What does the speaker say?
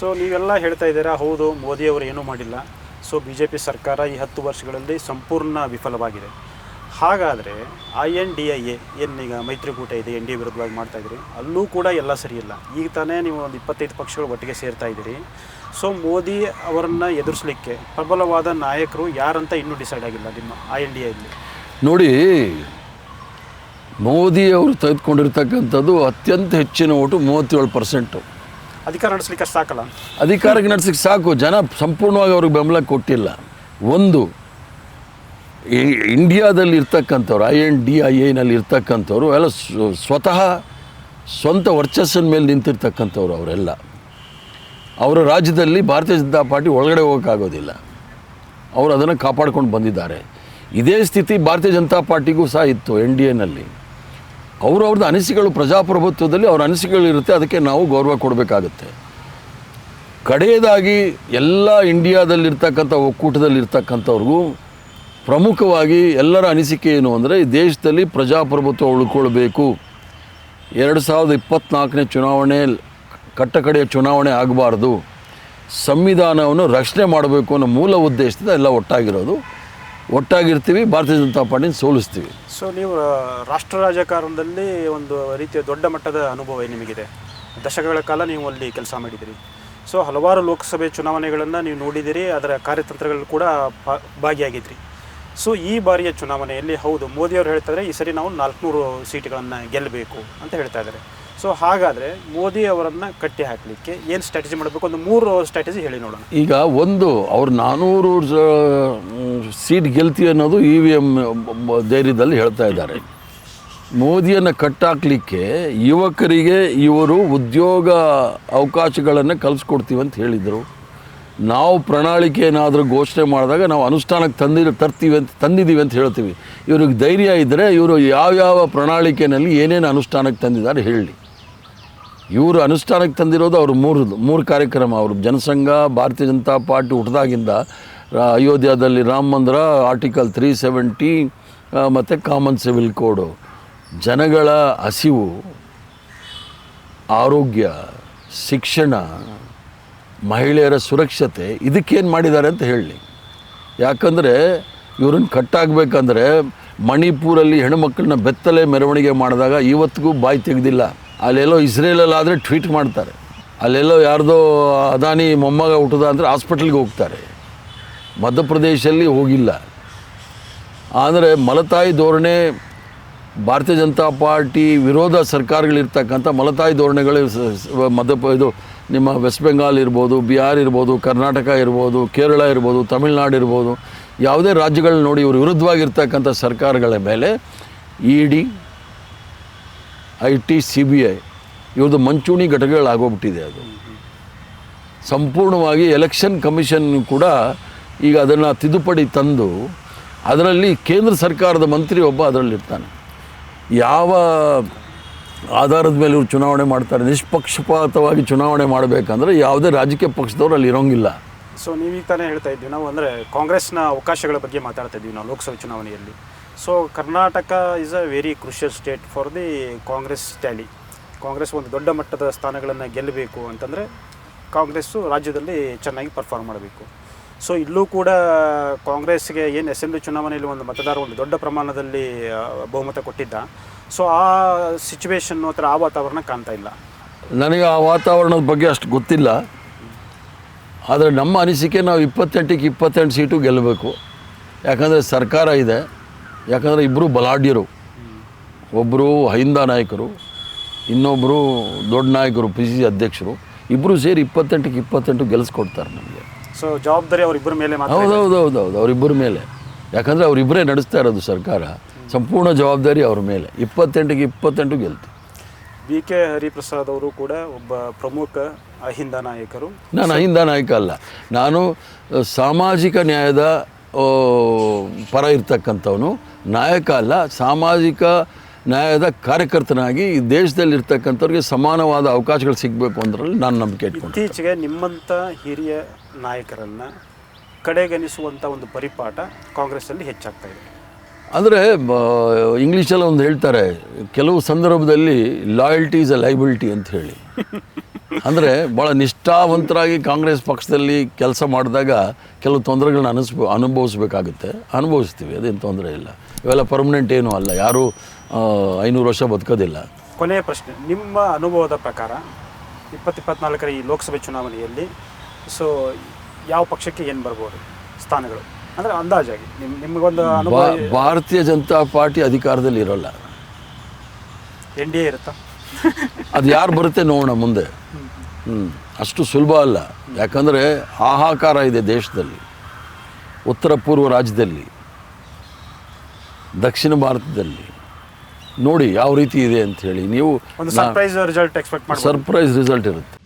So ನೀವೆಲ್ಲ ಹೇಳ್ತಾ ಇದ್ದೀರಾ, ಹೌದು ಮೋದಿಯವರು ಏನೂ ಮಾಡಿಲ್ಲ. ಸೊ ಬಿ ಜೆ ಪಿ ಸರ್ಕಾರ ಈ ಹತ್ತು ವರ್ಷಗಳಲ್ಲಿ ಸಂಪೂರ್ಣ ವಿಫಲವಾಗಿದೆ. ಹಾಗಾದರೆ I N D I A ಏನೀಗ ಮೈತ್ರಿಕೂಟ ಇದೆ, ಎನ್ ಡಿ ಎ ವಿರುದ್ಧವಾಗಿ ಮಾಡ್ತಾ ಇದ್ದೀರಿ ಅಲ್ಲೂ ಕೂಡ ಎಲ್ಲ ಸರಿಯಿಲ್ಲ ಈಗ ತಾನೇ ನೀವು ಒಂದು ಇಪ್ಪತ್ತೈದು ಪಕ್ಷಗಳು ಒಟ್ಟಿಗೆ ಸೇರ್ತಾ ಇದ್ದೀರಿ. ಸೊ ಮೋದಿ ಅವರನ್ನು ಎದುರಿಸಲಿಕ್ಕೆ ಪ್ರಬಲವಾದ ನಾಯಕರು ಯಾರಂತ ಇನ್ನೂ ಡಿಸೈಡ್ ಆಗಿಲ್ಲ ನಿಮ್ಮ ಐ ಎನ್ ಡಿ ಐಲಿ ನೋಡಿ, ಮೋದಿ ಅವರು ತೆಗೆದುಕೊಂಡಿರ್ತಕ್ಕಂಥದ್ದು ಅತ್ಯಂತ ಹೆಚ್ಚಿನ ಓಟು ಮೂವತ್ತೇಳು ಪರ್ಸೆಂಟು ಅಧಿಕಾರ ನಡೆಸಲಿಕ್ಕೆ ಸಾಕಲ್ಲ? ಅಧಿಕಾರಕ್ಕೆ ನಡೆಸಲಿಕ್ಕೆ ಸಾಕು. ಜನ ಸಂಪೂರ್ಣವಾಗಿ ಅವ್ರಿಗೆ ಬೆಂಬಲ ಕೊಟ್ಟಿಲ್ಲ. ಒಂದು ಇಂಡಿಯಾದಲ್ಲಿ ಇರ್ತಕ್ಕಂಥವ್ರು, ಐ ಎನ್ ಡಿ ಐ ಎನಲ್ಲಿ ಇರ್ತಕ್ಕಂಥವ್ರು, ಎಲ್ಲ ಸ್ವ- ಸ್ವತಃ ಸ್ವಂತ ವರ್ಚಸ್ಸಿನ ಮೇಲೆ ನಿಂತಿರ್ತಕ್ಕಂಥವ್ರು ಅವರೆಲ್ಲ. ಅವರ ರಾಜ್ಯದಲ್ಲಿ ಭಾರತೀಯ ಜನತಾ ಪಾರ್ಟಿ ಒಳಗಡೆ ಹೋಗೋಕ್ಕಾಗೋದಿಲ್ಲ. ಅವರು ಅದನ್ನು ಕಾಪಾಡ್ಕೊಂಡು ಬಂದಿದ್ದಾರೆ. ಇದೇ ಸ್ಥಿತಿ ಭಾರತೀಯ ಜನತಾ ಪಾರ್ಟಿಗೂ ಸಹ ಇತ್ತು ಎನ್ ಡಿ ಎನಲ್ಲಿ ಅವರು ಅವ್ರದ್ದು ಅನಿಸಿಕೆಗಳು ಪ್ರಜಾಪ್ರಭುತ್ವದಲ್ಲಿ ಅವ್ರ ಅನಿಸಿಕೆಗಳಿರುತ್ತೆ ಅದಕ್ಕೆ ನಾವು ಗೌರವ ಕೊಡಬೇಕಾಗುತ್ತೆ. ಕಡೆಯದಾಗಿ ಎಲ್ಲ ಇಂಡಿಯಾದಲ್ಲಿರ್ತಕ್ಕಂಥ ಒಕ್ಕೂಟದಲ್ಲಿರ್ತಕ್ಕಂಥವ್ರಿಗೂ ಪ್ರಮುಖವಾಗಿ ಎಲ್ಲರ ಅನಿಸಿಕೆ ಏನು ಅಂದರೆ ದೇಶದಲ್ಲಿ ಪ್ರಜಾಪ್ರಭುತ್ವ ಉಳ್ಕೊಳ್ಬೇಕು. ಎರಡು ಸಾವಿರದ ಇಪ್ಪತ್ತ್ನಾಲ್ಕನೇ ಚುನಾವಣೆ, ಕಟ್ಟಕಡೆಯ ಚುನಾವಣೆ ಆಗಬಾರ್ದು. ಸಂವಿಧಾನವನ್ನು ರಕ್ಷಣೆ ಮಾಡಬೇಕು ಅನ್ನೋ ಮೂಲ ಉದ್ದೇಶದಿಂದ ಎಲ್ಲ ಒಟ್ಟಾಗಿರೋದು. ಒಟ್ಟಾಗಿರ್ತೀವಿ, ಭಾರತೀಯ ಜನತಾ ಪಾರ್ಟಿನ ಸೋಲಿಸ್ತೀವಿ. ಸೊ ನೀವು ರಾಷ್ಟ್ರ ರಾಜಕಾರಣದಲ್ಲಿ ಒಂದು ರೀತಿಯ ದೊಡ್ಡ ಮಟ್ಟದ ಅನುಭವ ನಿಮಗಿದೆ. ದಶಕಗಳ ಕಾಲ ನೀವು ಅಲ್ಲಿ ಕೆಲಸ ಮಾಡಿದಿರಿ. ಸೊ ಹಲವಾರು ಲೋಕಸಭೆ ಚುನಾವಣೆಗಳನ್ನು ನೀವು ನೋಡಿದಿರಿ, ಅದರ ಕಾರ್ಯತಂತ್ರಗಳು ಕೂಡ ಭಾಗಿಯಾಗಿದ್ರಿ. ಸೊ ಈ ಬಾರಿಯ ಚುನಾವಣೆಯಲ್ಲಿ ಹೌದು, ಮೋದಿಯವರು ಹೇಳ್ತಾರೆ, ಈ ಸರಿ ನಾವು ನಾಲ್ಕುನೂರು ಸೀಟ್ಗಳನ್ನು ಗೆಲ್ಲಬೇಕು ಅಂತ ಹೇಳ್ತಾ ಇದ್ದಾರೆ. ಸೊ ಹಾಗಾದರೆ ಮೋದಿ ಅವರನ್ನು ಕಟ್ಟಿ ಹಾಕಲಿಕ್ಕೆ ಏನು ಸ್ಟ್ರಾಟಜಿ ಮಾಡಬೇಕು? ಒಂದು ಮೂರು ಸ್ಟ್ರಾಟಜಿ ಹೇಳಿ ನೋಡೋಣ. ಈಗ ಒಂದು, ಅವ್ರು ನಾನೂರು ಸೀಟ್ ಗೆಲ್ತಿ ಅನ್ನೋದು ಇ ವಿ ಎಂ ಧೈರ್ಯದಲ್ಲಿ ಹೇಳ್ತಾ ಇದ್ದಾರೆ. ಮೋದಿಯನ್ನು ಕಟ್ಟಾಕ್ಲಿಕ್ಕೆ ಯುವಕರಿಗೆ ಇವರು ಉದ್ಯೋಗ ಅವಕಾಶಗಳನ್ನು ಕಲಿಸ್ಕೊಡ್ತೀವಿ ಅಂತ ಹೇಳಿದರು. ನಾವು ಪ್ರಣಾಳಿಕೆ ಏನಾದರೂ ಘೋಷಣೆ ಮಾಡಿದಾಗ ನಾವು ಅನುಷ್ಠಾನಕ್ಕೆ ತಂದಿ ತರ್ತೀವಿ ಅಂತ, ತಂದಿದ್ದೀವಿ ಅಂತ ಹೇಳ್ತೀವಿ. ಇವ್ರಿಗೆ ಧೈರ್ಯ ಇದ್ದರೆ ಇವರು ಯಾವ್ಯಾವ ಪ್ರಣಾಳಿಕೆಯಲ್ಲಿ ಏನೇನು ಅನುಷ್ಠಾನಕ್ಕೆ ತಂದಿದ್ದಾರೆ ಹೇಳಿ. ಇವರು ಅನುಷ್ಠಾನಕ್ಕೆ ತಂದಿರೋದು ಅವರು ಮೂರು ಮೂರು ಕಾರ್ಯಕ್ರಮ. ಅವರು ಜನಸಂಘ, ಭಾರತೀಯ ಜನತಾ ಪಾರ್ಟಿ ಹುಟ್ಟದಾಗಿಂದ ಅಯೋಧ್ಯದಲ್ಲಿ Rama Mandir, article three seventy ಮತ್ತು ಕಾಮನ್ ಸಿವಿಲ್ ಕೋಡು. ಜನಗಳ ಹಸಿವು, ಆರೋಗ್ಯ, ಶಿಕ್ಷಣ, ಮಹಿಳೆಯರ ಸುರಕ್ಷತೆ, ಇದಕ್ಕೇನು ಮಾಡಿದ್ದಾರೆ ಅಂತ ಹೇಳಿ. ಯಾಕಂದರೆ ಇವ್ರನ್ನ ಕಟ್ಟಾಗಬೇಕಂದ್ರೆ ಮಣಿಪುರಲ್ಲಿ ಹೆಣ್ಣುಮಕ್ಕಳನ್ನ ಬೆತ್ತಲೆ ಮೆರವಣಿಗೆ ಮಾಡಿದಾಗ ಇವತ್ತಿಗೂ ಬಾಯಿ ತೆಗೆದಿಲ್ಲ. ಅಲ್ಲೆಲ್ಲೋ ಇಸ್ರೇಲಲ್ಲಾದರೆ ಟ್ವೀಟ್ ಮಾಡ್ತಾರೆ. ಅಲ್ಲೆಲ್ಲೋ ಯಾರ್ದೋ ಅದಾನಿ ಮೊಮ್ಮಗ ಹುಟ್ಟದ ಅಂದರೆ ಹಾಸ್ಪಿಟ್ಲಿಗೆ ಹೋಗ್ತಾರೆ. ಮಧ್ಯಪ್ರದೇಶಲ್ಲಿ ಹೋಗಿಲ್ಲ. ಆದರೆ ಮಲತಾಯಿ ಧೋರಣೆ, ಭಾರತೀಯ ಜನತಾ ಪಾರ್ಟಿ ವಿರೋಧ ಸರ್ಕಾರಗಳಿರ್ತಕ್ಕಂಥ ಮಲತಾಯಿ ಧೋರಣೆಗಳು ಸ- ಸ- ಮಧ್ಯ ಇದು ನಿಮ್ಮ ವೆಸ್ಟ್ ಬೆಂಗಾಲ್ ಇರ್ಬೋದು, ಬಿಹಾರ್ ಇರ್ಬೋದು, ಕರ್ನಾಟಕ ಇರ್ಬೋದು, ಕೇರಳ ಇರ್ಬೋದು, ತಮಿಳ್ನಾಡು ಇರ್ಬೋದು, ಯಾವುದೇ ರಾಜ್ಯಗಳನ್ನ ನೋಡಿ ಇವರು ವಿರುದ್ಧವಾಗಿರ್ತಕ್ಕಂಥ ಸರ್ಕಾರಗಳ ಮೇಲೆ E D I T C B I ಇವ್ರದ್ದು ಮಂಚೂಣಿ ಘಟಕಗಳಾಗೋಗ್ಬಿಟ್ಟಿದೆ ಅದು. ಸಂಪೂರ್ಣವಾಗಿ ಎಲೆಕ್ಷನ್ ಕಮಿಷನ್ ಕೂಡ ಈಗ ಅದನ್ನು ತಿದ್ದುಪಡಿ ತಂದು ಅದರಲ್ಲಿ ಕೇಂದ್ರ ಸರ್ಕಾರದ ಮಂತ್ರಿ ಒಬ್ಬ ಅದರಲ್ಲಿರ್ತಾನೆ. ಯಾವ ಆಧಾರದ ಮೇಲೆ ಇವರು ಚುನಾವಣೆ ಮಾಡ್ತಾರೆ, ನಿಷ್ಪಕ್ಷಪಾತವಾಗಿ ಚುನಾವಣೆ ಮಾಡಬೇಕಂದ್ರೆ ಯಾವುದೇ ರಾಜಕೀಯ ಪಕ್ಷದವ್ರು ಅಲ್ಲಿ ಇರೋಂಗಿಲ್ಲ. ಸೊ ನೀವೀಗ ತಾನೇ ಹೇಳ್ತಾ ಇದ್ದೀವಿ, ನಾವು ಅಂದರೆ ಕಾಂಗ್ರೆಸ್ನ ಅವಕಾಶಗಳ ಬಗ್ಗೆ ಮಾತಾಡ್ತಾ ಇದ್ದೀವಿ ನಾವು ಲೋಕಸಭೆ ಚುನಾವಣೆಯಲ್ಲಿ. So Karnataka is a very crucial state for the Congress tally Congress ಒಂದು ದೊಡ್ಡ ಮಟ್ಟದ ಸ್ಥಾನಗಳನ್ನು ಗೆಲ್ಲಬೇಕು ಅಂತಂದರೆ ಕಾಂಗ್ರೆಸ್ಸು ರಾಜ್ಯದಲ್ಲಿ ಚೆನ್ನಾಗಿ ಪರ್ಫಾರ್ಮ್ ಮಾಡಬೇಕು. ಸೊ ಇಲ್ಲೂ ಕೂಡ ಕಾಂಗ್ರೆಸ್ಗೆ ಏನು ಅಸೆಂಬ್ಲಿ ಚುನಾವಣೆಯಲ್ಲಿ ಒಂದು ಮತದಾರ ಒಂದು ದೊಡ್ಡ ಪ್ರಮಾಣದಲ್ಲಿ ಬಹುಮತ ಕೊಟ್ಟಿದ್ದ. ಸೊ ಆ ಸಿಚುವೇಶನ್ನು ಅಥವಾ ಆ ವಾತಾವರಣ ಕಾಣ್ತಾ ಇಲ್ಲ. ನನಗೆ ಆ ವಾತಾವರಣದ ಬಗ್ಗೆ ಅಷ್ಟು ಗೊತ್ತಿಲ್ಲ. ಆದರೆ ನಮ್ಮ ಅನಿಸಿಕೆ ನಾವು ಇಪ್ಪತ್ತೆಂಟಕ್ಕೆ ಇಪ್ಪತ್ತೆಂಟು ಸೀಟು ಗೆಲ್ಲಬೇಕು. ಯಾಕಂದರೆ ಸರ್ಕಾರ ಇದೆ. ಯಾಕಂದರೆ ಇಬ್ಬರು ಬಲಾಢ್ಯರು. ಒಬ್ಬರು ಹೈಂದ ನಾಯಕರು ಇನ್ನೊಬ್ಬರು ದೊಡ್ಡ ನಾಯಕರು ಪಿ ಸಿ ಸಿ ಅಧ್ಯಕ್ಷರು. ಇಬ್ಬರು ಸೇರಿ ಇಪ್ಪತ್ತೆಂಟಕ್ಕೆ ಇಪ್ಪತ್ತೆಂಟು ಗೆಲ್ಲಿಸ್ಕೊಡ್ತಾರೆ ನಮಗೆ. ಸೊ ಜವಾಬ್ದಾರಿ ಅವರಿಬ್ಬರ ಮೇಲೆ ಹೌದು ಹೌದು ಹೌದು ಹೌದು ಅವರಿಬ್ಬರ ಮೇಲೆ. ಯಾಕಂದರೆ ಅವರಿಬ್ಬರೇ ನಡೆಸ್ತಾ ಇರೋದು ಸರ್ಕಾರ. ಸಂಪೂರ್ಣ ಜವಾಬ್ದಾರಿ ಅವ್ರ ಮೇಲೆ. ಇಪ್ಪತ್ತೆಂಟಿಗೆ ಇಪ್ಪತ್ತೆಂಟು ಗೆಲ್ತು. ಬಿ ಕೆ ಹರಿಪ್ರಸಾದ್ ಅವರು ಕೂಡ ಒಬ್ಬ ಪ್ರಮುಖ ಅಹಿಂದ ನಾಯಕರು. ನಾನು ಅಹಿಂದ ನಾಯಕ ಅಲ್ಲ. ನಾನು ಸಾಮಾಜಿಕ ನ್ಯಾಯದ ಪರ ಇರ್ತಕ್ಕಂಥವನು. ನಾಯಕ ಅಲ್ಲ ಸಾಮಾಜಿಕ ನ್ಯಾಯದ ಕಾರ್ಯಕರ್ತನಾಗಿ ಈ ದೇಶದಲ್ಲಿ ಇರ್ತಕ್ಕಂಥವ್ರಿಗೆ ಸಮಾನವಾದ ಅವಕಾಶಗಳು ಸಿಗಬೇಕು ಅಂದ್ರಲ್ಲಿ ನಾನು ನಂಬಿಕೆ ಇಟ್ಕೊಂಡು ಇತ್ತೀಚೆಗೆ ನಿಮ್ಮಂಥ ಹಿರಿಯ ನಾಯಕರನ್ನು ಕಡೆಗಣಿಸುವಂಥ ಒಂದು ಪರಿಪಾಠ ಕಾಂಗ್ರೆಸ್ಸಲ್ಲಿ ಹೆಚ್ಚಾಗ್ತಾ ಇದೆ. ಅಂದರೆ ಇಂಗ್ಲೀಷಲ್ಲಿ ಒಂದು ಹೇಳ್ತಾರೆ ಕೆಲವು ಸಂದರ್ಭದಲ್ಲಿ ಲಾಯಲ್ಟಿ ಇಸ್ ಅ ಲೈಬಿಲಿಟಿ ಅಂತ ಹೇಳಿ. ಅಂದರೆ ಭಾಳ ನಿಷ್ಠಾವಂತರಾಗಿ ಕಾಂಗ್ರೆಸ್ ಪಕ್ಷದಲ್ಲಿ ಕೆಲಸ ಮಾಡಿದಾಗ ಕೆಲವು ತೊಂದರೆಗಳನ್ನ ಅನಿಸ್ಬೋ ಅನುಭವಿಸ್ಬೇಕಾಗುತ್ತೆ. ಅನುಭವಿಸ್ತೀವಿ ಅದೇನು ತೊಂದರೆ ಇಲ್ಲ. ಇವೆಲ್ಲ ಪರ್ಮನೆಂಟ್ ಏನೂ ಅಲ್ಲ. ಯಾರೂ ಐನೂರು ವರ್ಷ ಬದುಕೋದಿಲ್ಲ. ಕೊನೆಯ ಪ್ರಶ್ನೆ. ನಿಮ್ಮ ಅನುಭವದ ಪ್ರಕಾರ ಇಪ್ಪತ್ತಿಪ್ಪತ್ನಾಲ್ಕರ ಈ ಲೋಕಸಭೆ ಚುನಾವಣೆಯಲ್ಲಿ ಸೊ ಯಾವ ಪಕ್ಷಕ್ಕೆ ಏನು ಬರ್ಬೋದು? ಸ್ಥಾನಗಳು. ಅಂದರೆ ಅಂದಾಜಾಗಿ. ನಿಮ್ ನಿಮಗೊಂದು ಅನುಭವ ಭಾರತೀಯ ಜನತಾ ಪಾರ್ಟಿ ಅಧಿಕಾರದಲ್ಲಿ ಇರೋಲ್ಲ. ಎನ್ ಡಿ ಎ ಇರುತ್ತಾ? ಅದು ಯಾರು ಬರುತ್ತೆ ನೋಡೋಣ ಮುಂದೆ. ಹ್ಞೂ ಅಷ್ಟು ಸುಲಭ ಅಲ್ಲ. ಯಾಕಂದರೆ ಹಾಹಾಕಾರ ಇದೆ ದೇಶದಲ್ಲಿ. ಉತ್ತರ ಪೂರ್ವ ರಾಜ್ಯದಲ್ಲಿ. ದಕ್ಷಿಣ ಭಾರತದಲ್ಲಿ. ನೋಡಿ ಯಾವ ರೀತಿ ಇದೆ ಅಂತ ಹೇಳಿ. ನೀವು ಸರ್ಪ್ರೈಸ್ ರಿಸಲ್ಟ್ ಎಕ್ಸ್ಪೆಕ್ಟ್ ಮಾಡ್ಬೋದು. ಸರ್ಪ್ರೈಸ್ ರಿಸಲ್ಟ್ ಇರುತ್ತೆ.